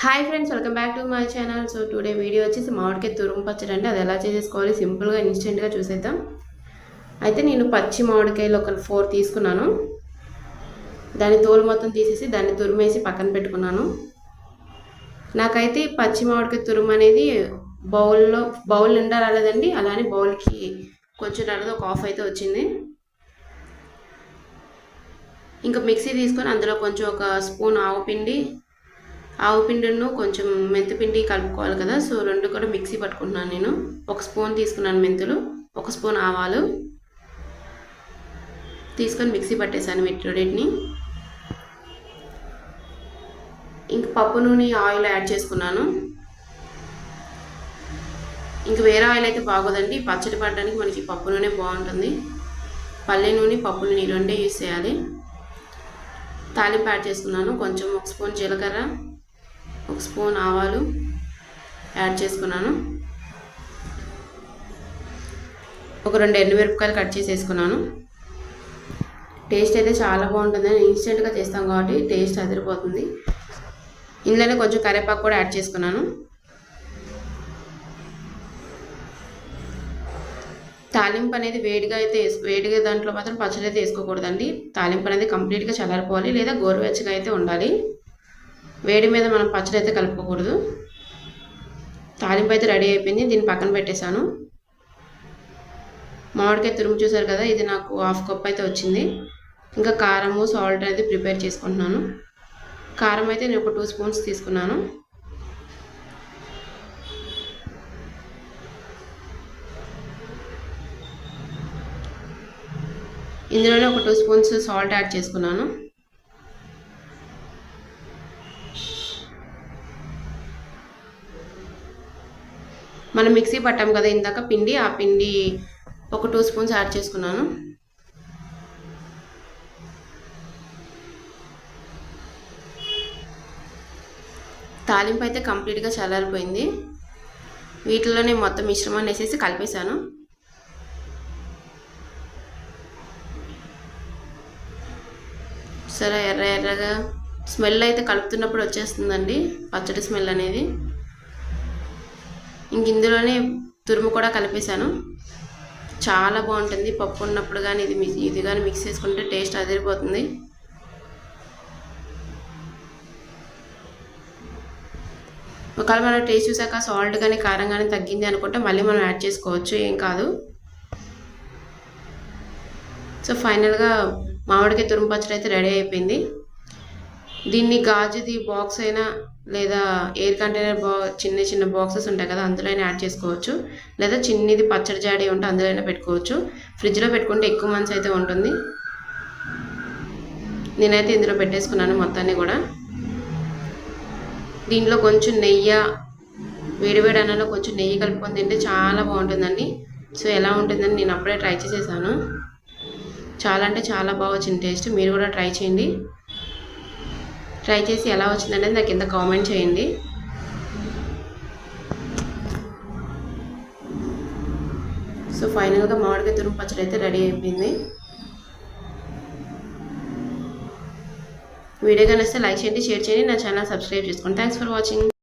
Hi friends welcome back to my channel so today video వచ్చేసి మామిడికాయ తురుము పచ్చడి అంటే అది ఎలా చేసేసుకోవాలి? సింపుల్గా ఇన్స్టెంట్గా చూసేద్దాం. అయితే నేను పచ్చి మామిడికాయలు ఒక ఫోర్ తీసుకున్నాను. దాని తోలు మొత్తం తీసేసి దాన్ని తురిమేసి పక్కన పెట్టుకున్నాను. నాకైతే పచ్చి మామిడికాయ తురుము అనేది బౌల్లో బౌల్ నిండా రాలేదండి. అలానే బౌల్కి కొంచెం రాలేదు ఒక ఆఫ్ అయితే వచ్చింది. ఇంకా మిక్సీ తీసుకొని అందులో కొంచెం ఒక స్పూన్ ఆవు పిండి ఆవు పిండిను కొంచెం మెంతిపిండి కలుపుకోవాలి కదా సో రెండు కూడా మిక్సీ పట్టుకుంటున్నాను నేను. ఒక స్పూన్ తీసుకున్నాను మెంతులు ఒక స్పూన్ ఆవాలు. తీసుకొని మిక్సీ పట్టేశాను వీటిని ఇంక పప్పు నూనె ఆయిల్ యాడ్ చేసుకున్నాను. ఇంక వేరే ఆయిల్ అయితే బాగోదండి. పచ్చడి పడడానికి మనకి పప్పు నూనె బాగుంటుంది. పల్లె నూనె పప్పు నూనె రెండే యూస్ చేయాలి. తాలింపు యాడ్ చేసుకున్నాను. కొంచెం ఒక స్పూన్ జీలకర్ర ఒక స్పూన్ ఆవాలు యాడ్ చేసుకున్నాను. ఒక రెండు ఎండుమిరపకాయలు కట్ చేసి వేసుకున్నాను టేస్ట్ అయితే చాలా బాగుంటుంది. ఇన్స్టెంట్గా చేస్తాం కాబట్టి టేస్ట్ అదిరిపోతుంది. ఇందులోనే కొంచెం కరివేపాకు కూడా యాడ్ చేసుకున్నాను. తాలింపు అనేది వేడిగా అయితే వేడిగా దాంట్లో మాత్రం పచ్చడి అయితే వేసుకోకూడదండి. తాలింపు అనేది కంప్లీట్గా చల్లారిపోవాలి లేదా గోరువెచ్చగా అయితే ఉండాలి. వేడి మీద మనం పచ్చడి అయితే కలుపుకోకూడదు. తాలింపు అయితే రెడీ అయిపోయింది. దీన్ని పక్కన పెట్టేశాను. మామిడికాయ తురుము చూసారు కదా ఇది నాకు హాఫ్ కప్ అయితే వచ్చింది. ఇంకా కారము సాల్ట్ అనేది ప్రిపేర్ చేసుకుంటున్నాను. కారం అయితే నేను ఒక టూ స్పూన్స్ తీసుకున్నాను. ఇందులోనే ఒక టూ స్పూన్స్ సాల్ట్ యాడ్ చేసుకున్నాను. మనం మిక్సీ పట్టాం కదా ఇందాక పిండి ఆ పిండి ఒక టూ స్పూన్స్ యాడ్ చేసుకున్నాను. తాలింపు అయితే కంప్లీట్గా చల్లారిపోయింది. వీటిలోనే మొత్తం మిశ్రమాన్ని వేసేసి కలిపేశాను. సరే ఎర్ర ఎర్రగా స్మెల్ అయితే కలుపుతున్నప్పుడు వచ్చేస్తుందండి పచ్చడి స్మెల్ అనేది. ఇంక ఇందులోనే తురుము కూడా కలిపేశాను. చాలా బాగుంటుంది. పప్పు ఉన్నప్పుడు కానీ ఇది ఇది కానీ మిక్స్ చేసుకుంటే టేస్ట్ అదిరిపోతుంది. ఒకవేళ మనం టేస్ట్ చూసాక సాల్ట్ కానీ కారం కానీ తగ్గింది అనుకుంటే మళ్ళీ మనం యాడ్ చేసుకోవచ్చు. ఏం కాదు. సో ఫైనల్గా మామిడికాయ తురుము పచ్చడి అయితే రెడీ అయిపోయింది. దీన్ని గాజుది బాక్స్ అయినా లేదా ఎయిర్ కంటైనర్ బా చిన్న చిన్న బాక్సెస్ ఉంటాయి కదా అందులో అయినా యాడ్ చేసుకోవచ్చు. లేదా చిన్నది పచ్చడి జాడీ ఉంటే అందులో అయినా పెట్టుకోవచ్చు ఫ్రిడ్జ్లో పెట్టుకుంటే ఎక్కువ మంత్స్ అయితే ఉంటుంది. నేనైతే ఇందులో పెట్టేసుకున్నాను మొత్తాన్ని కూడా. దీంట్లో కొంచెం నెయ్యి వేడివేడి అన్నంలో కొంచెం నెయ్యి కలుపుకొని తింటే చాలా బాగుంటుందండి. సో ఎలా ఉంటుందని నేను అప్పుడే ట్రై చేసేసాను. చాలా అంటే చాలా బాగా వచ్చింది టేస్ట్ మీరు కూడా ట్రై చేయండి. ట్రై చేసి ఎలా వచ్చిందనేది నాకు కింద కామెంట్ చేయండి. సో ఫైనల్గా మామిడికాయ తురుము పచ్చడి అయితే రెడీ అయిపోయింది. వీడియో కనిస్తే లైక్ చేయండి షేర్ చేయండి నా ఛానల్ సబ్స్క్రైబ్ చేసుకోండి. Thanks for watching